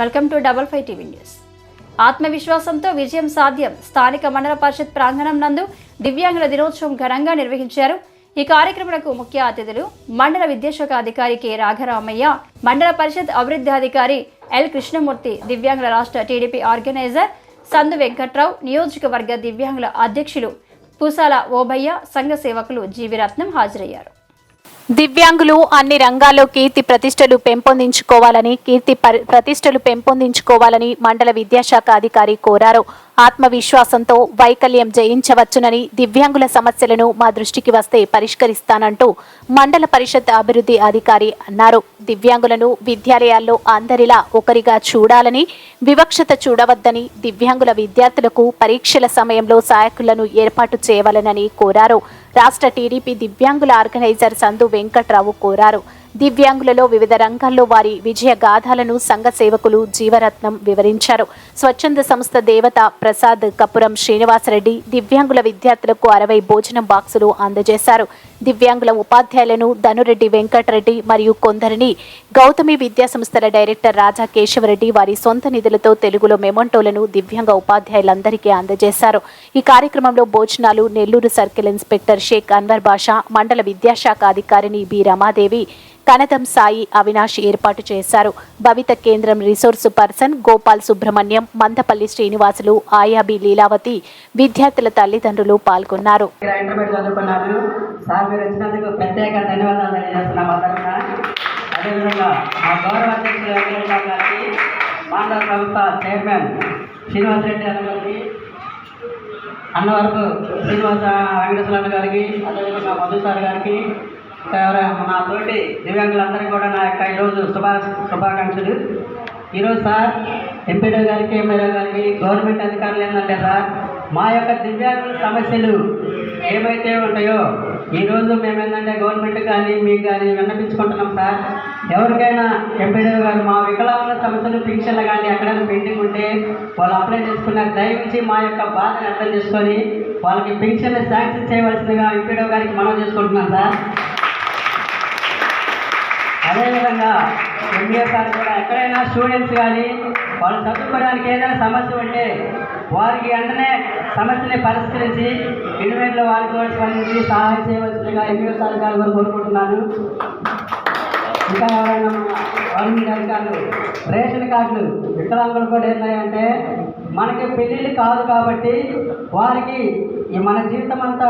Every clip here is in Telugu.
Welcome to double five TV news. ఆత్మవిశ్వాసంతో విజయం సాధ్యం స్థానిక మండల పరిషత్ ప్రాంగణం నందు దివ్యాంగుల దినోత్సవం ఘనంగా నిర్వహించారు. ఈ కార్యక్రమాలకు ముఖ్య అతిథులు మండల విద్యాశాఖ అధికారి కె. రాఘరామయ్య మండల పరిషత్ అభివృద్ధి అధికారి ఎల్. కృష్ణమూర్తి దివ్యాంగుల రాష్ట్ర టీడీపీ ఆర్గనైజర్ సందు వెంకట్రావు నియోజకవర్గ దివ్యాంగుల అధ్యక్షులు పూసాల ఓబయ్య సంఘ సేవకులు జీవిరత్నం హాజరయ్యారు. దివ్యాంగులు అన్ని రంగాల్లో కీర్తి ప్రతిష్టలు పెంపొందించుకోవాలని కీర్తి ప్రతిష్టలు పెంపొందించుకోవాలని మండల విద్యాశాఖ అధికారి కోరారు. ఆత్మవిశ్వాసంతో వైకల్యం జయించవచ్చునని దివ్యాంగుల సమస్యలను మా దృష్టికి వస్తే పరిష్కరిస్తానంటూ మండల పరిషత్ అభివృద్ధి అధికారి అన్నారు. దివ్యాంగులను విద్యాలయాల్లో అందరిలా ఒకరిగా చూడాలని వివక్షత చూడవద్దని దివ్యాంగుల విద్యార్థులకు పరీక్షల సమయంలో సహాయకులను ఏర్పాటు చేయవలెనని కోరారు. రాష్ట్ర టీడీపీ దివ్యాంగుల ఆర్గనైజర్ సందు వెంకట్రావు కోరారు. దివ్యాంగులలో వివిధ రంగాల్లో వారి విజయ గాథాలను సంఘ సేవకులు జీవరత్నం వివరించారు. స్వచ్ఛంద సంస్థ దేవత ప్రసాద్ కపురం శ్రీనివాసరెడ్డి దివ్యాంగుల విద్యార్థులకు అరవై భోజనం బాక్సులు అందజేశారు. దివ్యాంగుల ఉపాధ్యాయులను ధనురెడ్డి వెంకటరెడ్డి మరియు కొందరిని గౌతమి విద్యా సంస్థల డైరెక్టర్ రాజా కేశవరెడ్డి వారి సొంత నిధులతో తెలుగులో మెమొంటోలను దివ్యాంగ ఉపాధ్యాయులందరికీ అందజేశారు. ఈ కార్యక్రమంలో భోజనాలు నెల్లూరు సర్కిల్ ఇన్స్పెక్టర్ షేక్ అన్వర్ బాషా మండల విద్యాశాఖ అధికారిని బి రమాదేవి కనతం సాయి అవినాష్ ఏర్పాటు చేశారు. భవిత కేంద్రం రిసోర్సు పర్సన్ గోపాల్ సుబ్రహ్మణ్యం మందపల్లి శ్రీనివాసులు ఆయాబి లీలావతి విద్యార్థుల తల్లిదండ్రులు పాల్గొన్నారు. అదేవిధంగా మా గౌరవ అధ్యక్షులు వెంకటేశ్వర గారికి మాండల సంస్థ చైర్మన్ శ్రీనివాసరెడ్డి అన్న గారికి అన్నవరపు శ్రీనివాస వెంకటేశ్వర గారికి అదేవిధంగా మధు సార్ గారికి నా తోటి దివ్యాంగులందరికీ కూడా నా యొక్క ఈరోజు శుభా శుభాకాంక్షలు. ఈరోజు సార్ ఎంపీడీ గారికి ఎమ్మెల్యే గారికి గవర్నమెంట్ అధికారులు ఏంటంటే సార్ మా యొక్క దివ్యాంగుల సమస్యలు ఏమైతే ఉంటాయో ఈరోజు మేము ఏంటంటే గవర్నమెంట్ కానీ మీకు కానీ విన్నపించుకుంటున్నాం సార్. ఎవరికైనా ఎంపీడీ గారు మా వికలాంగుల సమస్యలు పింఛన్లు కానీ ఎక్కడైనా పెండింగ్ ఉంటే వాళ్ళు అప్లై చేసుకున్నారు దయచేసి మా యొక్క బాధను అర్థం చేసుకొని వాళ్ళకి పింఛన్లు శాంక్షన్ చేయవలసిందిగా ఎంపీడీ గారికి మనం చేసుకుంటున్నాం సార్. అదేవిధంగా ఎంబీఏ సార్ కూడా ఎక్కడైనా స్టూడెంట్స్ కానీ వాళ్ళు చదువుకోవడానికి ఏదైనా సమస్య ఉంటే వారికి వెంటనే సమస్యని పరిష్కరించి ఇండివిజువల్ వారికి సహాయం చేయవలసిందిగా ఎంబీఏ అధికారులు గారు కూడా కోరుకుంటున్నాను. ఇంకా ఎవరైనా గవర్నమెంట్ అధికారులు రేషన్ కార్డులు వికలాంగులు కూడా ఏంటంటే మనకి పెళ్ళిళ్ళు కాదు కాబట్టి వారికి ఈ మన జీవితం అంతా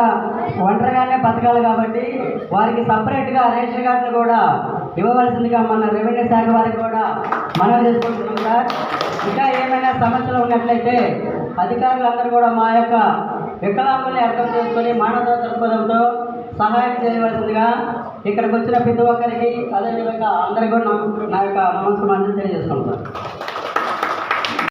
ఒంటరిగానే బతకాలి కాబట్టి వారికి సపరేట్గా రేషన్ కార్డులు కూడా ఇవ్వవలసిందిగా మన రెవెన్యూ శాఖ వారికి కూడా మనం చేసుకుంటున్నాం సార్. ఇంకా ఏమైనా సమస్యలు ఉన్నట్లయితే అధికారులందరూ కూడా మా యొక్క వికలాంగుల్ని అర్థం చేసుకొని మానవ దృక్పథంతో సహాయం చేయవలసిందిగా ఇక్కడికి వచ్చిన ప్రతి ఒక్కరికి అదేవిధంగా అందరికీ కూడా నా- నా యొక్క నమస్కారం తెలియజేసుకుంటాం